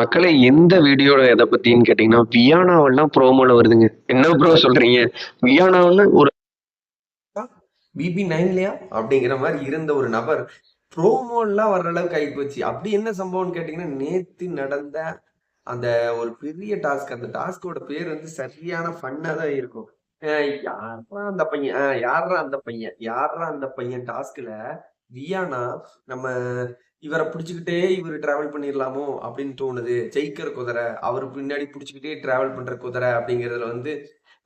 மக்களை எந்த வீடியோல எதை பத்தின்னு கேட்டீங்கன்னா வியானாவெல்லாம் ப்ரோமோல வருதுங்க. என்ன ப்ரோ சொல்றீங்க? வியானான்னு ஒரு பிபி நைன்லயா அப்படிங்கிற மாதிரி இருந்த ஒரு நபர் ப்ரோமோலாம் வர்ற அளவுக்கு ஆகி போச்சு. அப்படி என்ன சம்பவம்னு கேட்டிங்கன்னா நேத்து நடந்த அந்த ஒரு பெரிய டாஸ்க் அந்த டாஸ்கோட பேர் வந்து சரியான ஃபன்னா தான் இருக்கும். அஹ் யாரா அந்த பையன்? யாரா அந்த பையன்? யாரா அந்த பையன் டாஸ்க்ல வியானா நம்ம இவரை பிடிச்சிக்கிட்டே இவர் டிராவல் பண்ணிடலாமோ அப்படின்னு தோணுது. ஜெயிக்கிற குதிரை அவர் பின்னாடி பிடிச்சிக்கிட்டே டிராவல் பண்ற குதிரை அப்படிங்கிறதுல வந்து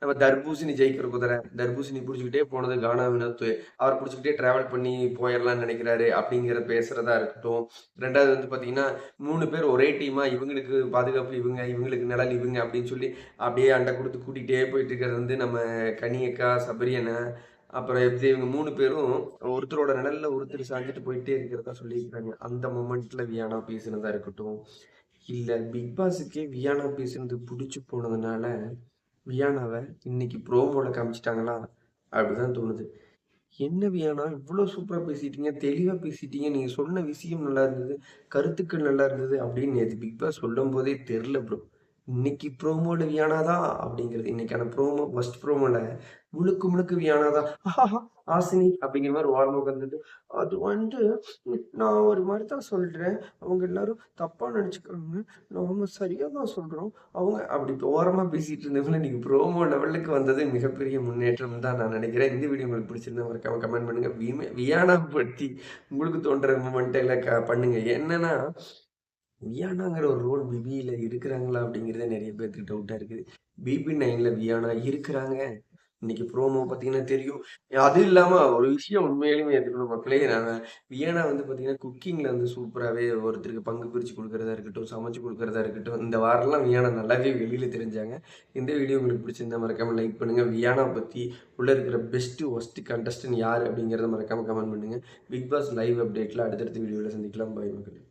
நம்ம தர்பூசணி ஜெயிக்கிற குதிரை தர்பூசணி பிடிச்சிக்கிட்டே போனது கானா வினோத். அவர் பிடிச்சிக்கிட்டே டிராவல் பண்ணி போயிடலாம்னு நினைக்கிறாரு அப்படிங்கிற பேசுறதா இருக்கட்டும். ரெண்டாவது வந்து பாத்தீங்கன்னா மூணு பேர் ஒரே டீமா இவங்களுக்கு பாதுகாப்பு இவங்க இவங்களுக்கு நிழல் இவங்க அப்படின்னு சொல்லி அப்படியே அண்டை கொடுத்து கூட்டிகிட்டே போயிட்டு இருக்கிறது வந்து நம்ம கனியக்கா சபரியனை அப்புறம் எப்படி இவங்க மூணு பேரும் ஒருத்தரோட நிழல்ல ஒருத்தர் சாஞ்சிட்டு போயிட்டே இருக்கிறதா சொல்லியிருக்காங்க. அந்த மூமெண்ட்ல வியானா பேசினதா இருக்கட்டும் இல்ல பிக் பாஸுக்கே வியானா பேசுனது பிடிச்சி போனதுனால வியானாவை இன்னைக்கு ப்ரோமோல காமிச்சிட்டாங்களா? அப்படிதான் தோணுது. என்ன வியானா இவ்வளோ சூப்பராக பேசிட்டீங்க தெளிவாக பேசிட்டீங்க நீங்கள் சொன்ன விஷயம் நல்லா இருந்தது கருத்துக்கள் நல்லா இருந்தது அப்படின்னு நேற்று பிக் பாஸ் சொல்லும் போதே தெரில ப்ரோ இன்னைக்கு ப்ரோமோல வியானா தான் அப்படிங்கிறது. இன்னைக்கான ப்ரோமோ ஃபர்ஸ்ட் ப்ரோமோல முழுக்க முழுக்க வியானா தான் ஆசினி அப்படிங்கிற மாதிரி ஓரமாக வந்தது. அது வந்து நான் ஒரு மாதிரி தான் சொல்கிறேன் அவங்க எல்லாரும் தப்பாக நினச்சிக்கிறாங்க. நாம சரியாக தான் சொல்கிறோம் அவங்க அப்படி ஓரமாக பேசிட்டு இருந்தவங்க இன்னைக்கு ப்ரோமோ லெவலுக்கு வந்தது மிகப்பெரிய முன்னேற்றம் தான் நான் நினைக்கிறேன். இந்த வீடியோ உங்களுக்கு பிடிச்சிருந்தா மறக்காம கமெண்ட் பண்ணுங்க. வியானா பற்றி உங்களுக்கு தோன்ற மொமெண்ட்டில் க பண்ணுங்க. என்னன்னா வியானாங்கிற ஒரு ரோல் பிபியில் இருக்கிறாங்களா அப்படிங்கிறதே நிறைய பேருக்கு டவுட்டாக இருக்குது. பிபி நைனில் வியானா இருக்கிறாங்க. இன்னைக்கு ப்ரோமோ பார்த்தீங்கன்னா தெரியும். அது இல்லாமல் ஒரு விஷயம் உண்மையிலுமே எடுத்துக்கணும் மக்களே. நாங்கள் வியானா வந்து பார்த்தீங்கன்னா குக்கிங்கில் வந்து சூப்பராகவே ஒருத்தருக்கு பங்கு பிரித்து கொடுக்குறதா இருக்கட்டும் சமைச்சு கொடுக்குறதா இருக்கட்டும் இந்த வாரம்லாம் வியானா நல்லாவே வெளியில் தெரிஞ்சாங்க. இந்த வீடியோ உங்களுக்கு பிடிச்சிருந்தா மறக்காமல் லைக் பண்ணுங்கள் வியானா பற்றி உள்ளே இருக்கிற பெஸ்ட்டு ஒஸ்ட்டு கண்டஸ்டன் யார் அப்படிங்கிறத மறக்காமல் கமெண்ட் பண்ணுங்கள் பிக் பாஸ் லைவ் அப்டேட்டில் அடுத்தடுத்த வீடியோவில் சந்திக்கலாம். பாய் மக்களே.